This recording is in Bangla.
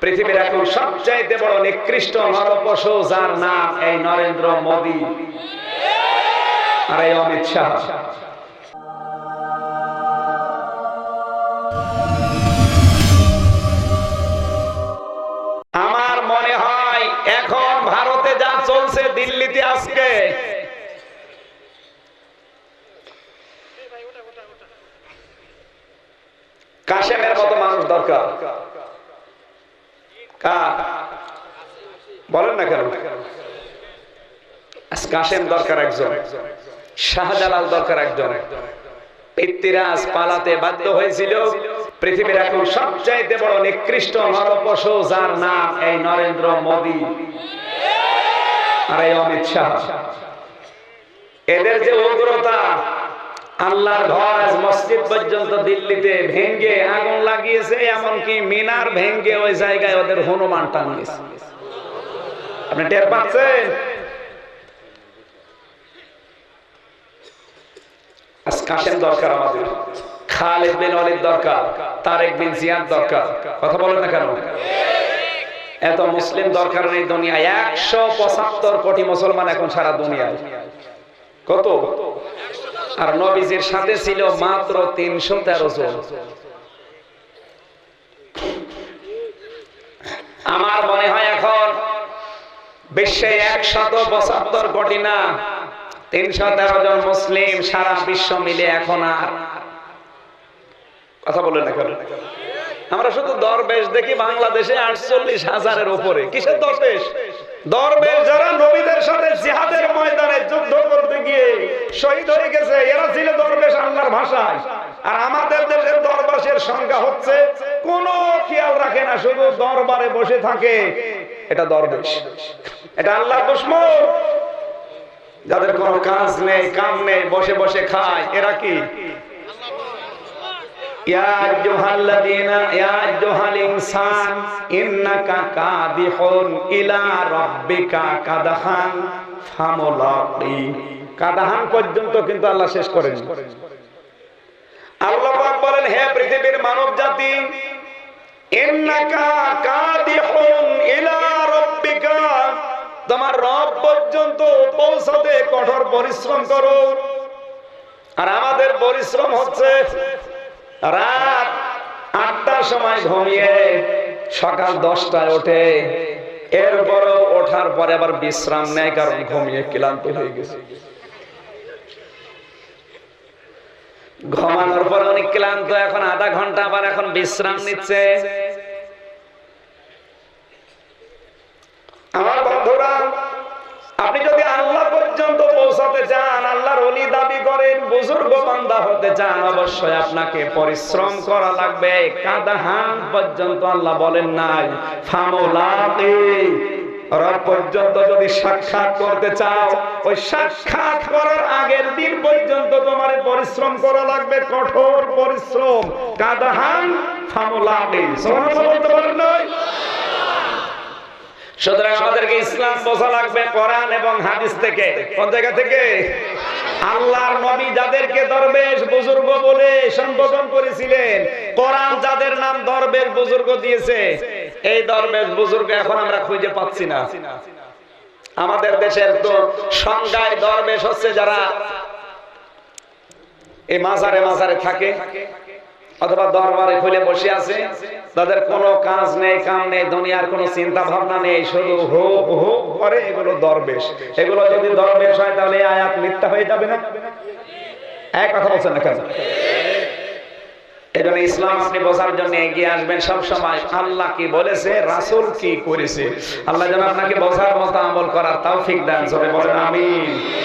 পৃথিবীর এখন সবচাইতে বড় নিকৃষ্ট নরপশু যার নাম এই নরেন্দ্র মোদী। আর এই অমিত শাহ। আমার মনে হয় এখন ভারতে যা চলছে দিল্লিতে আজকে, কাশেমের মতো মানুষ দরকার। বলেন না কেন? কাশেম দরকার একজন, শাহজালাল দরকার একজন। পিতৃরাজ পালাতে বাধ্য হয়েছিল। পৃথিবীর এখন সবচাইতে বড় নিকৃষ্ট নরপশু যার নাম এই নরেন্দ্র মোদী। আর এই অমিত শাহ। এদের যে উগ্রতা আল্লাহর ঘর আজ মসজিদ পর্যন্ত দিল্লিতে ভেঙ্গে আগুন লাগিয়েছে, এমনকি মিনার ভেঙ্গে ওই জায়গায় ওদের হনুমান টাঙিয়েছে আপনি টের পাচ্ছেন? দরকার দরকার কথা কেন? এত মুসলিম দরকার নেই দুনিয়ায়, একশো পঁচাত্তর কোটি মুসলমান এখন সারা দুনিয়ায়। কত? আর নবীজির সাথে ছিল মাত্র তিনশো তেরো জন। আমার মনে হয় এখন বিশ্বে একশত পঁচাত্তর কোটি না, তিনশো তেরো জন মুসলিম সারা বিশ্ব মিলে এখন আর। কথা বলে না আমরা শুধু দরবেশ দেখি বাংলাদেশে আটচল্লিশ হাজারের উপরে। কিসের দরবেশ? দরবেশ যারা নবীদের সাথে জিহাদের ময়দানে যুদ্ধ করতে গিয়ে শহীদ হয়ে গেছে, এরা ছিল দরবেশ আল্লাহর ভাষায়। আর আমাদের দেশের দরবাসের সংখ্যা হচ্ছে, কোনো খেয়াল রাখে না, শুধু দরবারে বসে থাকে। এটা দরবেশ। এটা আল্লাহর দুশ্মন। যাদের কোনো কাজ নেই, কাম নেই, বসে বসে খায়, এরা কি? ইয়া ইয়া কাদাহান পর্যন্ত কিন্তু আল্লাহ শেষ করেন আল্লাহ বলেন, হে পৃথিবীর মানব জাতি তোমার রব পর্যন্ত পৌঁছাতে কঠোর পরিশ্রম করো। আর আমাদের পরিশ্রম হচ্ছে রাত আটটার সময় ঘুমিয়ে সকাল দশটায় ওঠে। এরপরও ওঠার পরে আবার বিশ্রাম নেয়, কারণ ঘুমিয়ে ক্লান্ত হয়ে গেছে। ঘুমানোর পর অনেক ক্লান্ত, এখন আধা ঘণ্টা আবার এখন বিশ্রাম নিচ্ছে আমার বন্ধুরা আপনি যদি আল্লাহ পর্যন্ত পৌঁছাতে চান আল্লাহর অলি দাবি করেন বুজুর্গ বান্দা হতে চান, অবশ্যই আপনাকে পরিশ্রম করা লাগবে। কাদাহান পর্যন্ত আল্লাহ বলেন নাই। ফামুলাতে পর্যন্ত যদি সাক্ষাৎ করতে চাও, ওই সাক্ষাৎ করার আগের দিন পর্যন্ত তোমার পরিশ্রম করা লাগবে, কঠোর পরিশ্রম। কাদাহান ফামুলাতে বলতে পারেন নাই? সুতরাং আমাদেরকে ইসলাম বোঝা লাগবে কোরআন এবং হাদিস থেকে। কোন জায়গা থেকে? আল্লাহর নবী যাদেরকে দরবেশ বুজুর্গ বলে সম্বোধন করেছিলেন, কোরআন যাদের নাম দরবেশ বুজুর্গ দিয়েছে, এই দরবেশ বুজুর্গ এখন আমরা খুঁজে পাচ্ছি না। আমাদের দেশের তো সংজ্ঞায় দরবেশ হচ্ছে যারা এই মাজারে মাজারে থাকে। অথবা দরবারে খুলে বসে আছে। তাদের কোনো কাজ নেই, কাম নেই, দুনিয়ার কোনো চিন্তা ভাবনা নেই, শুধু হো হো, করে এগুলো দরবেশ। এগুলো যদি দরবেশ হয় তাহলে আয়াত মিথ্যা হয়ে যাবে না। এক কথা বলছেন না কেন? এজন্য ইসলাম আপনি বোঝার জন্য এগিয়ে আসবেন সব সময় আল্লাহ কি বলেছে, রাসূল কি করেছে? আল্লাহ যেন আপনাকে বোঝার মতো আমল করার তৌফিক দান করে বলেন, আমিন।